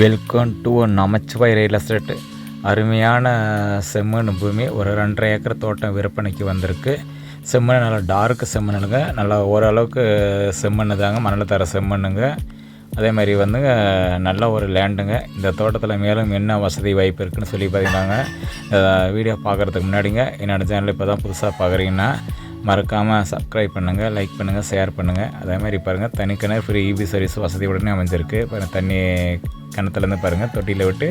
Welcome to Namachivay real estate அருமையான செம்மண் பூமி ஒரு ரெண்டரை ஏக்கர் தோட்டம் விற்பனைக்கு வந்திருக்கு. செம்மண் நல்லா டார்க்கு செம்மண்ணுங்க. நல்லா ஓரளவுக்கு செம்மண் தாங்க மணல் தர செம்மண்ணுங்க. அதே மாதிரி வந்துங்க நல்ல ஒரு லேண்டுங்க இந்த தோட்டத்தில் மேலும் என்ன வசதி வாய்ப்பு இருக்குதுன்னு சொல்லி பார்த்தீங்கன்னாங்க வீடியோ பார்க்குறதுக்கு முன்னாடிங்க என்னோடய சேனல் இப்போ தான் புதுசாக பார்க்குறீங்கன்னா மறக்காமல் சப்ஸ்கிரைப் பண்ணுங்கள் லைக் பண்ணுங்கள் ஷேர் பண்ணுங்கள் அதே மாதிரி பாருங்கள் தனி கிணறு ஃப்ரீ இபி சர்வீஸ் வசதியுடனே அமைஞ்சிருக்கு. பாருங்கள் தண்ணி கிணத்துலேருந்து பாருங்கள் தொட்டியில் விட்டு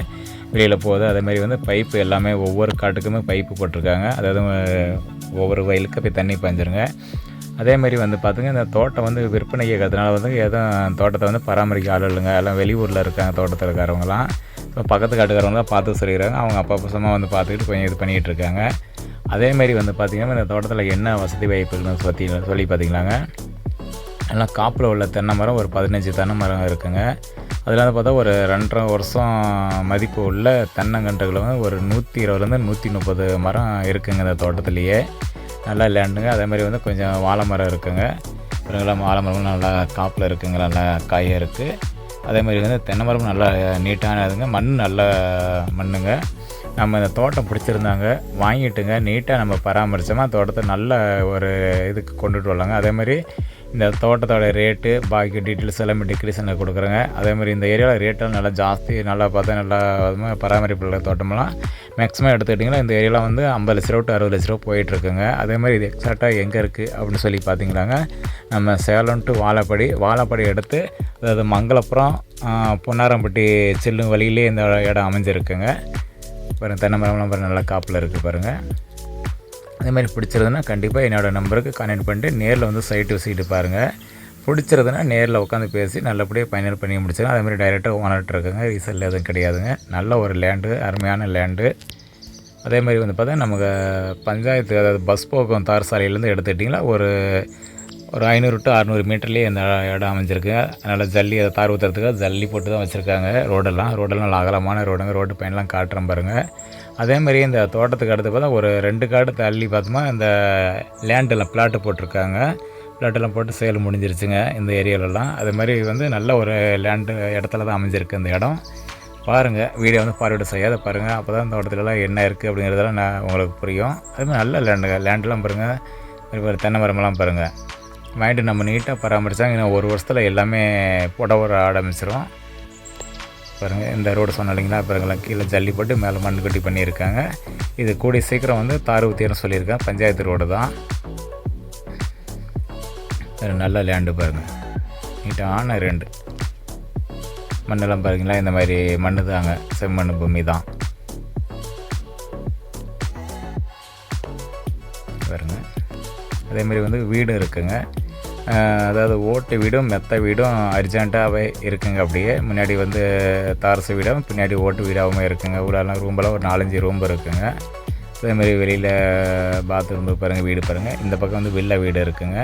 வெளியில் போகுது. அதே மாதிரி வந்து பைப்பு எல்லாமே ஒவ்வொரு காட்டுக்குமே பைப்பு போட்டிருக்காங்க. அதாவது ஒவ்வொரு வயலுக்கு போய் தண்ணி பாய்ஞ்சிருங்க. அதே மாதிரி வந்து பார்த்துங்க இந்த தோட்டம் வந்து விற்பனை கேட்கறதுனால வந்து எதுவும் தோட்டத்தை வந்து பராமரிக்க ஆள் இல்லைங்க. எல்லாம் வெளியூரில் இருக்காங்க தோட்டத்தில் இருக்கிறவங்களாம் ஸோ பக்கத்து காட்டுக்காரவங்க தான் பார்த்து சொல்லிடுறாங்க அவங்க அப்பா பசமாக வந்து பார்த்துக்கிட்டு கொஞ்சம் இது பண்ணிகிட்டு இருக்காங்க. அதே மாதிரி வந்து பார்த்திங்கன்னா இந்த தோட்டத்தில் என்ன வசதி வாய்ப்புகள்னு பற்றி சொல்லி பார்த்திங்களாங்க எல்லாம் காப்பில் உள்ள தென்னை மரம் ஒரு பதினஞ்சு தென்னை மரம் இருக்குங்க. அதில் வந்து பார்த்தா ஒரு ரெண்டரை வருஷம் மதிப்பு உள்ள தென்னங்கன்றுகள் வந்து ஒரு நூற்றி இருபதுலேருந்து நூற்றி முப்பது மரம் இருக்குங்க இந்த தோட்டத்துலேயே. நல்லா லேண்டுங்க. அதே மாதிரி வந்து கொஞ்சம் வாழை மரம் இருக்குங்க. பிறகுலாம் வாழை மரமும் நல்லா காப்பில் இருக்குங்க. நல்லா காயாக இருக்குது அதே மாதிரி வந்து தென்னை மரமும் நல்லா நீட்டானதுங்க. மண் நல்ல மண்ணுங்க. நம்ம இந்த தோட்டம் பிடிச்சிருந்தாங்க வாங்கிட்டுங்க நீட்டாக நம்ம பராமரித்தோமா தோட்டத்தை நல்ல ஒரு இதுக்கு கொண்டுட்டு வரலாங்க. அதே மாதிரி இந்த தோட்டத்தோட ரேட்டு பாக்கி டீட்டெயில்ஸ் எல்லாமே டிஸ்கிரிப்ஷனில் கொடுக்குறேங்க. அதே மாதிரி இந்த ஏரியாவில் ரேட்டெல்லாம் நல்லா ஜாஸ்தி நல்லா பார்த்தா நல்லா பராமரிப்பு உள்ள தோட்டமெல்லாம் மேக்ஸிமம் எடுத்துக்கிட்டிங்கன்னா இந்த ஏரியாவில் வந்து ஐம்பது லட்ச ரூபா டு அறுபது லட்ச ரூபா போயிட்டுருக்குங்க. அதே மாதிரி இது எக்ஸாக்டாக எங்கே இருக்குது அப்படின்னு சொல்லி பார்த்தீங்கன்னாங்க நம்ம சேலம் டு வாழப்படி வாழப்படி எடுத்து அதாவது மங்களப்புறம் பொன்னாரம்பட்டி செல்லும் வழியிலே இந்த இடம் அமைஞ்சிருக்குங்க. பாருங்கள் தென்னை மரம்லாம் பாருங்கள் நல்லா காப்பில் இருக்குது பாருங்கள் அதே மாதிரி பிடிச்சிருதுன்னா கண்டிப்பாக என்னோடய நம்பருக்கு கான்டாக்ட் பண்ணிட்டு நேரில் வந்து சைட்டு விசிட்டு பாருங்கள் பிடிச்சிருதுன்னா நேரில் உட்காந்து பேசி நல்லபடியாக பயணம் பண்ணி முடிச்சிடும் அதே மாதிரி டைரெக்டாக ஓனர்கிட்ட இருக்குங்க. ரீசெல் எதுவும் கிடையாதுங்க. நல்ல ஒரு லேண்டு அருமையான லேண்டு அதே மாதிரி வந்து பார்த்தா நமக்கு பஞ்சாயத்து அதாவது பஸ் போக்கும் தார் சாலையிலேருந்து எடுத்துக்கிட்டிங்களா ஒரு ஒரு ஐநூறு டு அறநூறு மீட்டர்லேயே இந்த இடம் அமைஞ்சிருக்கு. அதனால் ஜல்லி அதை தார் ஊற்றுறதுக்காக ஜல்லி போட்டு தான் வச்சுருக்காங்க ரோடெல்லாம். ரோடெல்லாம் நல்லா அகலமான ரோடுங்க. ரோடு பயன்லாம் காட்டுறோம் பாருங்கள் அதேமாதிரி இந்த தோட்டத்துக்கு அடுத்து பார்த்தா ஒரு ரெண்டு காடு தள்ளி பார்த்தோமா இந்த லேண்டெல்லாம் பிளாட்டு போட்டிருக்காங்க. பிளாட்டெல்லாம் போட்டு சேல் முடிஞ்சிருச்சுங்க இந்த ஏரியாலெல்லாம் அதே மாதிரி வந்து நல்ல ஒரு லேண்டு இடத்துல தான் அமைஞ்சிருக்கு இந்த இடம். பாருங்கள் வீடியோ வந்து பார்வையிட செய்யாத பாருங்கள் அப்போ தான் தோட்டத்துலலாம் என்ன இருக்குது அப்படிங்கிறதெல்லாம் நான் உங்களுக்கு புரியும். அதுமாதிரி நல்ல லேண்டுங்க லேண்டெல்லாம் பாருங்கள் தென்னை மரமெல்லாம் பாருங்கள் வாங்கிட்டு நம்ம நீட்டாக பராமரித்தா இன்னும் ஒரு வருஷத்தில் எல்லாமே புட வர ஆரம்பிச்சிடும் பாருங்கள் இந்த ரோடு சொன்ன இல்லைங்களா? பாருங்களேன் கீழே ஜல்லி போட்டு மேலே மண் கட்டி பண்ணியிருக்காங்க. இது கூடிய சீக்கிரம் வந்து தார் ஊற்றியர்னு சொல்லியிருக்கேன் பஞ்சாயத்து ரோடு தான். நல்ல லேண்டு பாருங்கள் நீட்டான ரெண்டு. மண்ணெல்லாம் பாருங்களா இந்த மாதிரி மண்ணு தாங்க செம்மண் பூமி தான். பாருங்க. அதேமாதிரி வந்து வீடு இருக்குங்க. அதாவது ஓட்டு வீடும் மெத்த வீடும் அர்ஜென்ட்டாகவே இருக்குங்க அப்படியே. முன்னாடி வந்து தாரசு வீடும் பின்னாடி ஓட்டு வீடாகவும் இருக்குங்க. உள்ளெல்லாம் ரூம்பெல்லாம் ஒரு நாலஞ்சு ரூம் இருக்குங்க. அதேமாதிரி வெளியில் பாத்ரூம் பாருங்கள் வீடு பாருங்கள் இந்த பக்கம் வந்து வில்ல வீடு இருக்குங்க.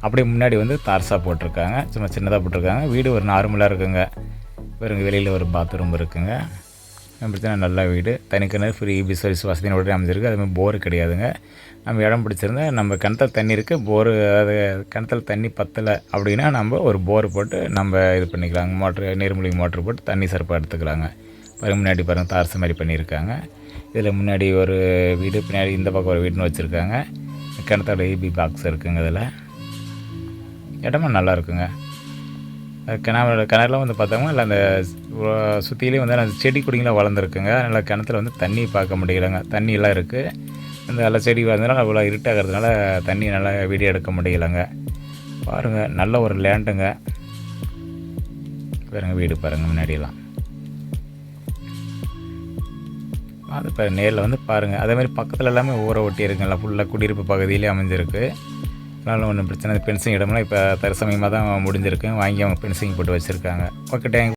அப்படியே முன்னாடி வந்து தார்சா போட்டிருக்காங்க. சும்மா சின்னதாக போட்டிருக்காங்க. வீடு ஒரு நார்மலாக இருக்குங்க. பாருங்கள் வெளியில் ஒரு பாத்ரூம் இருக்குங்க. பிரச்சனை நல்ல வீடு. தனிக்கிணறு ஃப்ரீ இபி சர்வீஸ் வசதியோட உடனே அமைஞ்சிருக்கு. அதுமாதிரி போர் கிடையாதுங்க. நம்ம இடம் பிடிச்சிருந்தா நம்ம கிணத்துல தண்ணி இருக்குது போரு அது கிணத்துல தண்ணி பத்தலை அப்படின்னா நம்ம ஒரு போர் போட்டு நம்ம இது பண்ணிக்கலாங்க. மோட்ரு நீர்மூழ்கி மோட்ரு போட்டு தண்ணி சிறப்பாக எடுத்துக்கலாங்க. பாருங்கள் முன்னாடி பாருங்கள் தாரசு மாதிரி பண்ணியிருக்காங்க. இதில் முன்னாடி ஒரு வீடு பின்னாடி இந்த பக்கம் ஒரு வீடுன்னு வச்சுருக்காங்க. கிணத்தோட இபி பாக்ஸ் இருக்குங்க இதில். இடமும் நல்லா இருக்குங்க. கிணறு கிணறுலாம் வந்து பார்த்தோம்னா இல்லை அந்த சுற்றிலையும் வந்து அந்த செடி கொடிங்களாம் வளர்ந்துருக்குங்க. அதனால் கிணத்துல வந்து தண்ணி பார்க்க முடியலைங்க. தண்ணியெல்லாம் இருக்குது இந்த நல்ல செடி வளர்ந்தனால அவ்வளோ இருட்டாகிறதுனால தண்ணி நல்லா வீடியோ எடுக்க முடியலைங்க. பாருங்கள் நல்ல ஒரு லேண்டுங்க. பாருங்கள் வீடு பாருங்கள் முன்னாடியெல்லாம். அது இப்போ நேரில் வந்து பாருங்கள் அதேமாதிரி பக்கத்தில் எல்லாமே ஊற ஒட்டி இருக்குங்களா ஃபுல்லாக குடியிருப்பு பகுதியிலே அமைஞ்சிருக்கு. அதனால் ஒன்றும் பிரச்சனை பென்சிங் இடம்லாம் இப்போ தற்சமயமாக தான் முடிஞ்சிருக்கு. வாங்கி அவங்க பென்சிங் போட்டு வச்சுருக்காங்க. Okay thank